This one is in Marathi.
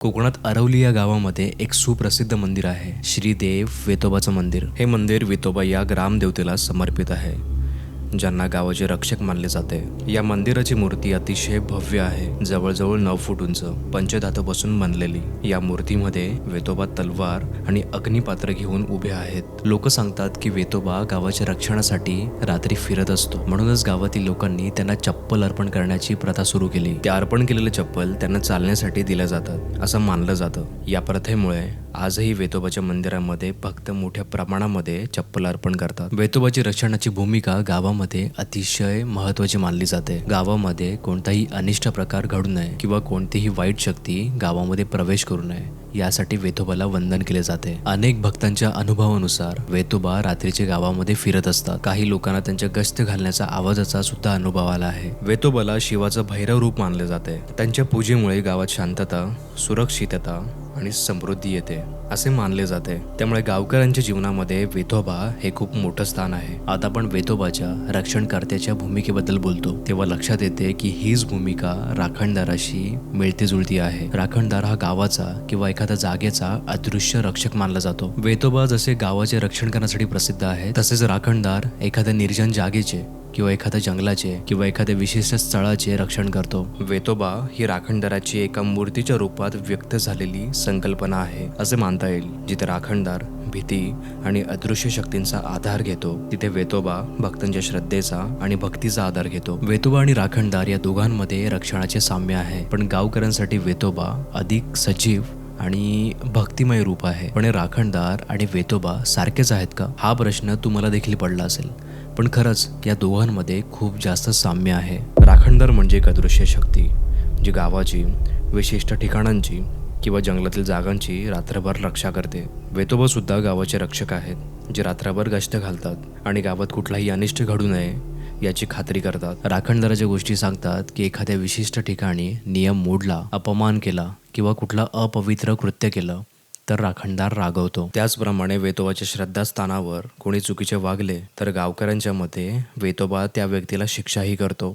कोकणात अरवली या गावामध्ये एक सुप्रसिद्ध मंदिर आहे. श्रीदेव वेतोबाचं मंदिर. हे मंदिर वेतोबा या ग्रामदेवतेला समर्पित आहे. ज्यांना गावाचे रक्षक मानले जाते. या मंदिराची मूर्ती अतिशय भव्य आहे. जवळजवळ नऊ फूट उंच पंचधातूपासून बनलेली. या मूर्तीमध्ये वेतोबा तलवार आणि अग्निपात्र घेऊन उभे आहेत. लोक सांगतात की वेतोबा गावाच्या रक्षणासाठी रात्री फिरत असतो. म्हणूनच गावातील लोकांनी त्यांना चप्पल अर्पण करण्याची प्रथा सुरू केली. ते अर्पण केलेले चप्पल त्यांना चालण्यासाठी दिल्या जातात असं मानलं जातं. या प्रथेमुळे आजही वेतोबाच्या मंदिरामध्ये भक्त मोठ्या प्रमाणामध्ये चप्पल अर्पण करतात. वेतोबाची रक्षणाची भूमिका गावामध्ये अतिशय महत्वाची मानली जाते. गावामध्ये कोणताही अनिष्ट प्रकार घडू नये किंवा कोणतीही वाईट शक्ती गावामध्ये प्रवेश करू नये यासाठी वेतोबाला वंदन केले जाते. अनेक भक्तांच्या अनुभवानुसार वेतोबा रात्रीचे गावामध्ये फिरत असतात. काही लोकांना त्यांच्या गस्त घालण्याचा आवाजाचा सुद्धा अनुभव आला आहे. वेतोबाला शिवाचं भैरव रूप मानले जाते. त्यांच्या पूजेमुळे गावात शांतता सुरक्षितता आणि समृद्धी येते असे मानले जाते. त्यामुळे गावकऱ्यांच्या जीवनामध्ये वेतोबा हे खूप मोठं स्थान आहे. आता आपण वेतोबाच्या रक्षणकर्त्याच्या भूमिकेबद्दल बोलतो. तेव्हा लक्षात येते की हीच भूमिका राखणदाराशी मिळती जुळती आहे. राखणदार हा गावाचा किंवा एखाद्या जागेचा अदृश्य रक्षक मानला जातो. वेतोबा जसे गावाचे रक्षण करण्यासाठी प्रसिद्ध आहे तसेच राखणदार एखाद्या निर्जन जागेचे किंवा एखाद्या जंगलाचे किंवा एखाद्या विशिष्ट स्थळाचे रक्षण करतो. वेतोबा ही राखणदाराची एका मूर्तीच्या रूपात व्यक्त झालेली संकल्पना आहे असे मानता येईल. जिथे राखणदार भीती आणि अदृश्य शक्तींचा आधार घेतो तिथे वेतोबा भक्तांच्या श्रद्धेचा आणि भक्तीचा आधार घेतो. वेतोबा आणि राखणदार या दोघांमध्ये रक्षणाचे साम्य आहे पण गावकऱ्यांसाठी वेतोबा अधिक सजीव आणि भक्तिमय रूप आहे. पण राखणदार आणि वेतोबा सारखेच आहेत का? हा प्रश्न तुम्हाला देखील पडला असेल. पण खरंच या दोघांमध्ये खूप जास्त साम्य आहे. राखणदार म्हणजे एक अदृश्य शक्ती जी गावाची विशिष्ट ठिकाणांची किंवा जंगलातील जागांची रात्रभर रक्षा करते. वेतोबासुद्धा गावाचे रक्षक आहेत जे रात्रभर गस्त घालतात आणि गावात कुठलाही अनिष्ट घडू नये याची खात्री करतात. राखणदाराच्या गोष्टी सांगतात की एखाद्या विशिष्ट ठिकाणी नियम मोडला अपमान केला किंवा कुठला अपवित्र कृत्य केलं तर राखणदार रागवतो. त्याचप्रमाणे वेतोबाच्या श्रद्धास्थानावर कोणी चुकीचे वागले तर गावकऱ्यांच्या मते वेतोबा त्या व्यक्तीला शिक्षाही करतो.